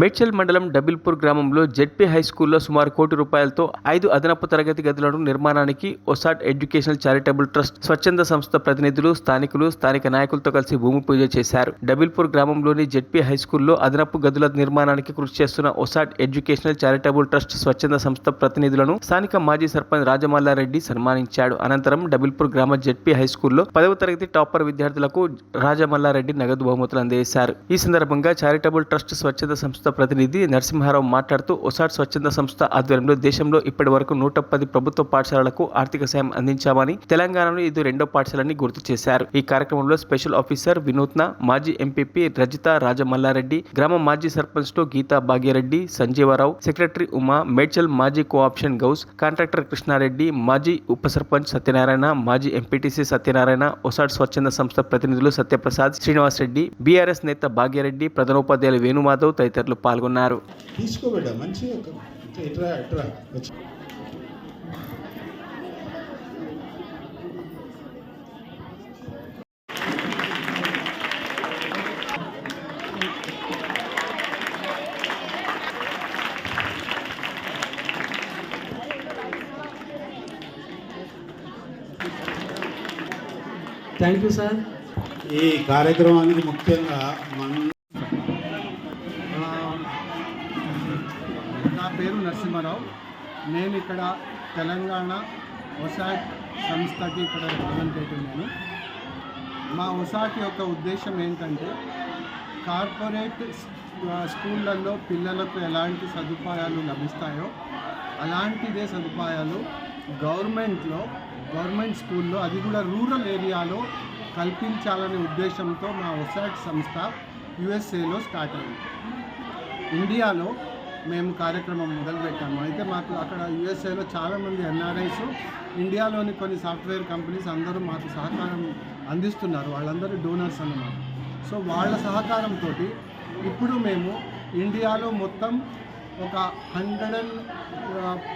మేడ్చల్ మండలం డబిల్పూర్ గ్రామంలో ZP high స్కూల్లో సుమారు కోటి రూపాయలతో ఐదు అదనపు తరగతి గదులను నిర్మాణానికి ఒసాట్ ఎడ్యుకేషనల్ చారిటబుల్ ట్రస్ట్ స్వచ్ఛంద సంస్థ ప్రతినిధులు స్థానికులు స్థానిక నాయకులతో కలిసి భూమి పూజ చేశారు. డబిల్పూర్ గ్రామంలోని జెడ్పీ హై స్కూల్లో అదనపు గదుల నిర్మాణానికి కృషి చేస్తున్న ఒసాట్ ఎడ్యుకేషనల్ చారిటబుల్ ట్రస్ట్ స్వచ్ఛంద సంస్థ ప్రతినిధులను స్థానిక మాజీ సర్పంచ్ రాజమల్లారెడ్డి సన్మానించాడు. అనంతరం డబిల్పూర్ గ్రామ జెడ్పీ హై స్కూల్లో పదవ తరగతి టాపర్ విద్యార్థులకు రాజమల్లారెడ్డి నగదు బహుమతులు అందజేశారు ఈ సందర్భంగా చారిటబుల్ ట్రస్ట్ స్వచ్ఛంద సంస్థ ప్రతినిధి నరసింహారావు మాట్లాడుతూ ఒసాట్ స్వచ్ఛంద సంస్థ ఆధ్వర్యంలో దేశంలో ఇప్పటి వరకు నూట పది ప్రభుత్వ పాఠశాలలకు ఆర్థిక సాయం అందించామని తెలంగాణలో ఇది రెండో పాఠశాలని గుర్తు చేశారు. ఈ కార్యక్రమంలో స్పెషల్ ఆఫీసర్ వినూత్న మాజీ ఎంపీపీ రజిత రాజమల్లారెడ్డి గ్రామ మాజీ సర్పంచ్ టు గీతా భాగ్యరెడ్డి సంజీవరావు సెక్రటరీ ఉమా మేడ్చల్ మాజీ కోఆప్షన్ గౌస్ కాంట్రాక్టర్ కృష్ణారెడ్డి మాజీ ఉప సర్పంచ్ సత్యనారాయణ మాజీ ఎంపీటీసీ సత్యనారాయణ ఒసాడ్ స్వచ్ఛంద సంస్థ ప్రతినిధులు సత్యప్రసాద్ శ్రీనివాస్ రెడ్డి బీఆర్ఎస్ నేత భాగ్యరెడ్డి ప్రధానోపాధ్యాయులు వేణుమాధవ్ తదితరులు పాల్గొన్నారు. ఇట్రా వచ్చి థ్యాంక్ యూ సార్ ఈ కార్యక్రమానికి ముఖ్యంగా మన నరసింహారావు నేను ఇక్కడ తెలంగాణ ఒసాట్ సంస్థకి ఇక్కడ రిప్రజెంటేటివ్ నేను మా ఒసాక్ యొక్క ఉద్దేశం ఏంటంటే కార్పొరేట్ స్కూళ్ళల్లో పిల్లలకు ఎలాంటి సదుపాయాలు లభిస్తాయో అలాంటిదే సదుపాయాలు గవర్నమెంట్లో గవర్నమెంట్ స్కూల్లో అది కూడా రూరల్ ఏరియాలో కల్పించాలనే ఉద్దేశంతో మా ఒసాట్ సంస్థ యుఎస్ఏలో స్టార్ట్ అయింది. ఇండియాలో మేము కార్యక్రమం మొదలుపెట్టాము. అయితే మాకు అక్కడ యుఎస్ఏలో చాలామంది ఎన్ఆర్ఐస్ ఇండియాలోని కొన్ని సాఫ్ట్వేర్ కంపెనీస్ అందరూ మాకు సహకారం అందిస్తున్నారు. వాళ్ళందరూ డోనర్స్ అన్నమాట. సో వాళ్ళ సహకారంతో ఇప్పుడు మేము ఇండియాలో మొత్తం ఒక హండ్రెడ్ అండ్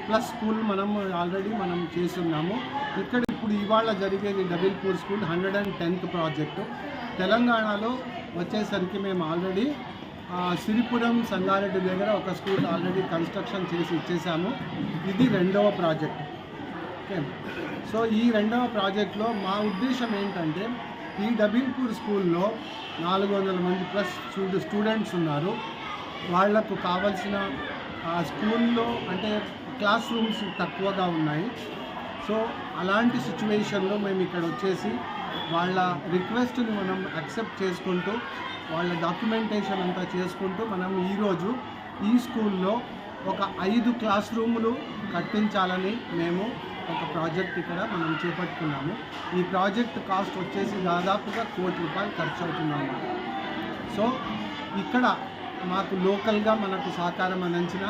ప్లస్ స్కూల్ మనం ఆల్రెడీ మనం చేస్తున్నాము. ఇక్కడ ఇప్పుడు ఇవాళ జరిగేది Dabilpur school hundred and tenth project. తెలంగాణలో వచ్చేసరికి మేము ఆల్రెడీ సిరిపురం సంగారెడ్డి దగ్గర ఒక స్కూల్ ఆల్రెడీ కన్స్ట్రక్షన్ చేసి ఇచ్చేసాము. ఇది రెండవ ప్రాజెక్ట్. ఓకే? సో ఈ రెండవ ప్రాజెక్ట్లో మా ఉద్దేశం ఏంటంటే ఈ డబీల్పూర్ స్కూల్లో నాలుగు వందల మంది ప్లస్ స్టూడెంట్స్ ఉన్నారు. వాళ్ళకు కావలసిన స్కూల్లో అంటే క్లాస్ రూమ్స్ తక్కువగా ఉన్నాయి. సో అలాంటి సిచ్యువేషన్లో మేము ఇక్కడ వచ్చేసి వాళ్ళ రిక్వెస్ట్ని మనం అక్సెప్ట్ చేసుకుంటూ వాళ్ళ డాక్యుమెంటేషన్ అంతా చేసుకుంటూ మనం ఈరోజు ఈ స్కూల్లో ఒక ఐదు క్లాస్ రూములు కట్టించాలని మేము ఒక ప్రాజెక్ట్ ఇక్కడ మనం చేపట్టుకున్నాము. ఈ ప్రాజెక్ట్ కాస్ట్ వచ్చేసి దాదాపుగా కోటి రూపాయలు ఖర్చు అవుతున్నాము సో ఇక్కడ మాకు లోకల్గా మనకు సహకారం అందించిన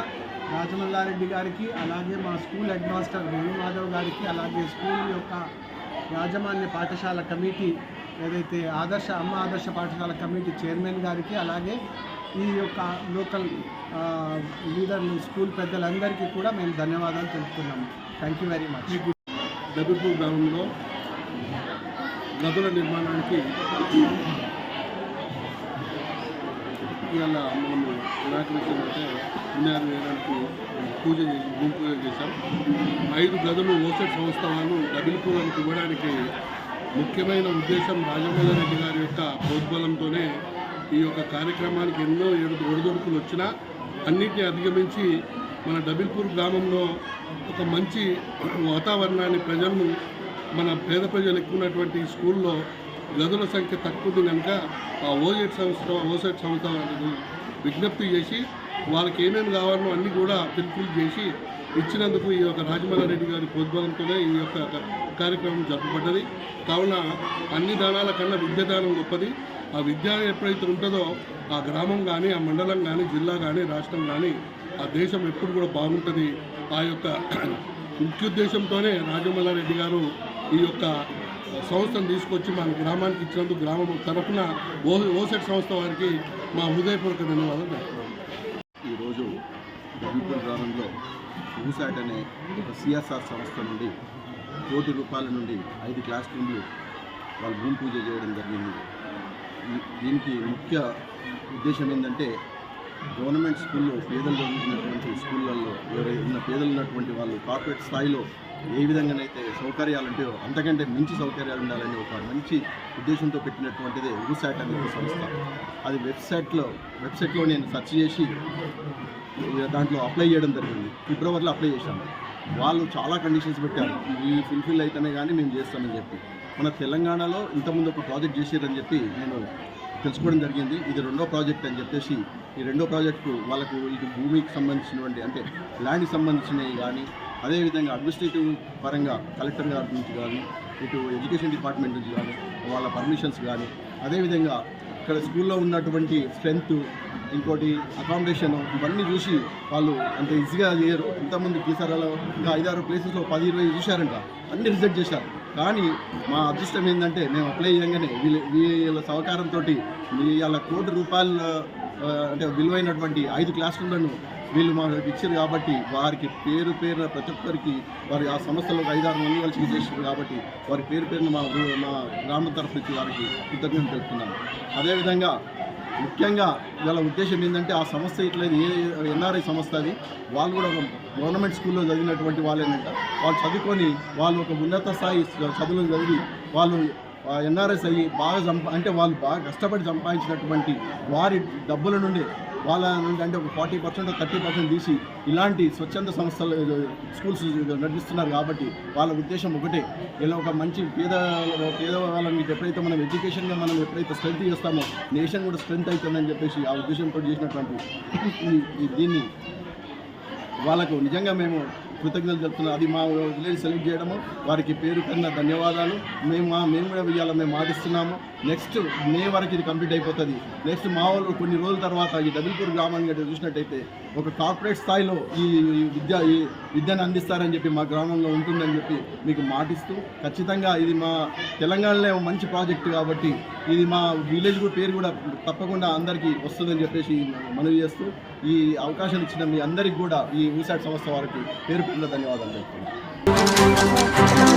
రాజమల్లారెడ్డి గారికి అలాగే మా స్కూల్ హెడ్ మాస్టర్ వేణుమాధవ్ గారికి అలాగే స్కూల్ యొక్క యాజమాన్య పాఠశాల కమిటీ ఏదైతే ఆదర్శ అమ్మ ఆదర్శ పాఠశాల కమిటీ చైర్మన్ గారికి అలాగే ఈ యొక్క లోకల్ లీడర్లు స్కూల్ పెద్దలందరికీ కూడా మేము ధన్యవాదాలు తెలుపుతున్నాము. Thank you very much Dabilpur గ్రామంలో గదుల నిర్మాణానికి ఇవాళ మనము నిరాకరించిన అంటే పుణ్యాలు వేయడానికి పూజ చేసి భూమి పూజ చేశాం. ఐదు గదులు ఓసెట్ సంస్థ వాళ్ళు డబుల్పూర్కి ఇవ్వడానికి ముఖ్యమైన ఉద్దేశం రాజమోహన్ రెడ్డి గారి యొక్క ప్రోద్బలంతోనే ఈ యొక్క కార్యక్రమానికి ఎన్నో ఏడు ఒడిదొడుకులు వచ్చినా అన్నిటిని అధిగమించి మన డబిల్పూర్ గ్రామంలో ఒక మంచి వాతావరణాన్ని ప్రజలను మన పేద ప్రజలు ఎక్కువ ఉన్నటువంటి స్కూల్లో గదుల సంఖ్య తక్కువ ఉంది కనుక ఆ ఓజెట్ సంస్థ ఓసెట్ సంస్థ విజ్ఞప్తి చేసి వాళ్ళకి ఏమేమి కావాలో అన్నీ కూడా పిలుపులు చేసి ఇచ్చినందుకు ఈ యొక్క రాజమల్లారెడ్డి గారి ప్రోద్బలంతోనే ఈ యొక్క కార్యక్రమం జరపబడ్డది. కావున అన్ని దానాల కన్నా విద్యాదానం గొప్పది. ఆ విద్య ఎప్పుడైతే ఉంటుందో ఆ గ్రామం కానీ ఆ మండలం కానీ జిల్లా కానీ రాష్ట్రం కానీ ఆ దేశం ఎప్పుడు కూడా బాగుంటుంది. ఆ యొక్క ముఖ్యోద్దేశంతోనే రాజమల్లారెడ్డి గారు ఈ యొక్క సంస్థను తీసుకొచ్చి మన గ్రామానికి ఇచ్చినందుకు గ్రామం తరఫున ఓ ఓసెట్ సంస్థ వారికి మా హృదయపూర్వక ధన్యవాదాలు ఈరోజు డబ్ల్యూపూర్ గ్రామంలో ఊసాట్ అనే ఒక సిఎస్ఆర్ సంస్థ నుండి కోటి రూపాయల నుండి ఐదు క్లాస్ రూమ్లు వాళ్ళు భూమి పూజ చేయడం జరిగింది. దీనికి ముఖ్య ఉద్దేశం ఏంటంటే గవర్నమెంట్ స్కూల్లో పేదలు ఉన్నటువంటి స్కూళ్ళల్లో ఎవరైనా పేదలు ఉన్నటువంటి వాళ్ళు కార్పొరేట్ స్థాయిలో ఏ విధంగానైతే సౌకర్యాలు ఉంటాయో అంతకంటే మించి సౌకర్యాలు ఉండాలని ఒక మంచి ఉద్దేశంతో పెట్టినటువంటిదే ఊసాట్ అనే ఒక సంస్థ. అది వెబ్సైట్లో వెబ్సైట్లో నేను సెర్చ్ చేసి దాంట్లో అప్లై చేయడం జరిగింది. ఫిబ్రవరిలో అప్లై చేశాను. వాళ్ళు చాలా కండిషన్స్ పెట్టారు. ఈ ఫుల్ఫిల్ అయితేనే కానీ మేము చేస్తామని చెప్పి. మన తెలంగాణలో ఇంతకుముందు ఒక ప్రాజెక్ట్ చేసారని చెప్పి నేను తెలుసుకోవడం జరిగింది. ఇది రెండో ప్రాజెక్ట్ అని చెప్పేసి ఈ రెండో ప్రాజెక్టు వాళ్ళకు ఇటు భూమికి సంబంధించినటువంటి అంటే ల్యాండ్కి సంబంధించినవి కానీ అదేవిధంగా అడ్మినిస్ట్రేటివ్ పరంగా కలెక్టర్ గారి నుంచి కానీ ఇటు ఎడ్యుకేషన్ డిపార్ట్మెంట్ నుంచి కానీ వాళ్ళ పర్మిషన్స్ కానీ అదేవిధంగా ఇక్కడ స్కూల్లో ఉన్నటువంటి స్ట్రెంగ్త్ ఇంకోటి అకామిడేషన్ ఇవన్నీ చూసి వాళ్ళు అంత ఈజీగా చేయరు. ఇంతకుముందు తీసారాలో ఇంకా ఐదారు ప్లేసెస్లో పది ఇరవై చూశారంట. అన్ని రిజెక్ట్ చేశారు. కానీ మా అదృష్టం ఏంటంటే మేము అప్లై చేయగానే వీళ్ళ వీళ్ళ సహకారంతో వీళ్ళ కోటి రూపాయల అంటే విలువైనటువంటి ఐదు క్లాసులను వీళ్ళు మాకు ఇచ్చారు కాబట్టి వారికి పేరు పేరున ప్రతి ఒక్కరికి వారి ఆ సంస్థలో ఒక ఐదారు మంది కలిసి చేశారు కాబట్టి వారి పేరు పేరున మా మా గ్రామం తరఫు నుంచి వారికి కృతజ్ఞతలు తెలుపుతున్నాను. అదేవిధంగా ముఖ్యంగా వీళ్ళ ఉద్దేశం ఏంటంటే ఆ సంస్థ ఇట్లా ఏ ఎన్ఆర్ఐ సంస్థ అది వాళ్ళు కూడా గవర్నమెంట్ స్కూల్లో చదివినటువంటి వాళ్ళేనంట. వాళ్ళు చదువుకొని వాళ్ళు ఒక ఉన్నత స్థాయి చదువులు చదివి వాళ్ళు ఎన్ఆర్ఎస్ అయ్యి బాగా సంపా అంటే వాళ్ళు బాగా కష్టపడి సంపాదించినటువంటి వారి డబ్బుల నుండి వాళ్ళ నుండి అంటే ఒక ఫార్టీ పర్సెంట్ థర్టీ పర్సెంట్ తీసి ఇలాంటి స్వచ్ఛంద సంస్థలు స్కూల్స్ నడిపిస్తున్నారు కాబట్టి వాళ్ళ ఉద్దేశం ఒకటే. ఇలా ఒక మంచి పేద పేదవాళ్ళని ఎప్పుడైతే మనం ఎడ్యుకేషన్గా మనం ఎప్పుడైతే స్ట్రెంత్ చేస్తామో నేషన్ కూడా స్ట్రెంత్ అవుతుందని చెప్పేసి ఆ ఉద్దేశంతో చేసినటువంటి దీన్ని వాళ్ళకు నిజంగా మేము కృతజ్ఞతలు చెప్తున్నాం అది మా విలేజ్ సెలెక్ట్ చేయడము. వారికి పేరు కన్నా ధన్యవాదాలు. మేము మా మేము కూడా ఇవ్వాలి మేము మాటిస్తున్నాము. నెక్స్ట్ మే వరకు ఇది కంప్లీట్ అయిపోతుంది. నెక్స్ట్ మా వాళ్ళు కొన్ని రోజుల తర్వాత ఈ డబుల్పూర్ గ్రామాన్ని గట్రా చూసినట్టయితే ఒక కార్పొరేట్ స్థాయిలో ఈ ఈ విద్య ఈ విద్యను అందిస్తారని చెప్పి మా గ్రామంలో ఉంటుందని చెప్పి మీకు మాటిస్తూ ఖచ్చితంగా ఇది మా తెలంగాణలో మంచి ప్రాజెక్టు కాబట్టి ఇది మా విలేజ్ కూడా పేరు కూడా తప్పకుండా అందరికీ వస్తుందని చెప్పేసి మనవి చేస్తూ ఈ అవకాశం ఇచ్చిన మీ అందరికి కూడా ఈ ఊసాట్ సంస్థ వారికి పేరు పేరున ధన్యవాదాలు చెప్తున్నాను